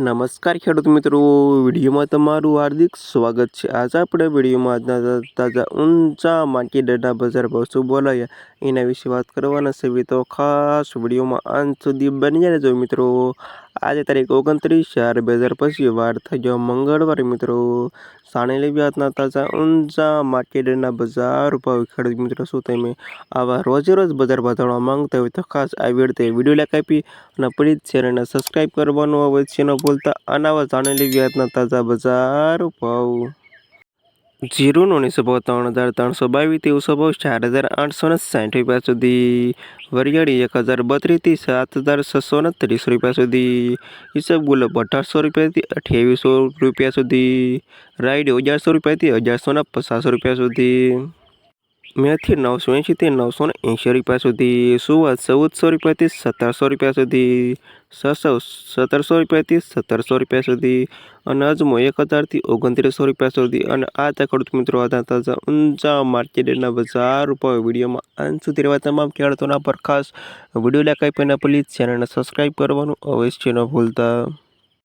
નમસ્કાર ખેડૂત મિત્રો, વિડીયોમાં તમારું હાર્દિક સ્વાગત છે. આજે આપણે વિડીયોમાં આજના તાજા ઊંચા માર્કેટના બજાર ભાવ શું બોલાયા, એના વિશે વાત કરવાના છે. તો ખાસ વિડીયોમાં અંત સુધી બની જાય જો મિત્રો. આજે તારીખ ઓગણત્રીસ ચાર બે હજાર પચીસ વાર થઈ ગયો મંગળવાર મિત્રો. સાણેલી વ્યાજના તાજા ઊંચા માર્કેટના બજાર ભાવ. ખેડૂત મિત્રો, શું તમે આવા રોજે રોજ બજાર વધારવા માંગતા હોય તો ખાસ આવી રીતે વીડિયો લાઈક આપી અને પ્લીઝ ચેનલને સબસ્ક્રાઈબ કરવાનું અવશ્ય ન ભૂલતા. અનાવા આવા લેવી વ્યાજના તાજા બજાર ભાવ. જીરુનો નીચો ભાવ ત્રણ હજાર ત્રણસો બાવીસ તેવસો ભાવ ચાર હજાર આઠસો ને સાઠ રૂપિયા સુધી. વરિયાળી એક હજાર બત્રીસથી સાત હજાર છસો ને ત્રીસ રૂપિયા સુધી. હિસાબ ગુલાબ અઢારસો રૂપિયાથી અઠ્યાવીસો રૂપિયા સુધી. રાઈડ અગિયારસો રૂપિયાથી અગિયારસો ને પચાસ રૂપિયા સુધી. મેથી નવસો એંશીથી નવસો ને એંશી રૂપિયા સુધી સુવા ચૌદસો રૂપિયાથી સત્તરસો રૂપિયા સુધી સસો સત્તરસો રૂપિયાથી સત્તરસો રૂપિયા સુધી અને અજમો એક હજારથી ઓગણત્રીસો રૂપિયા સુધી. અને આ ખેડૂત મિત્રો હતા તાજા ઊંચા માર્કેટના બજાર ઉપર વિડીયોમાં અંત સુધી રહેવા તમામ ખેડૂતોના પર ખાસ વીડિયો લાઈક આપીને પ્લીઝ ચેનલને સબસ્ક્રાઈબ કરવાનું અવશ્ય ન ભૂલતા.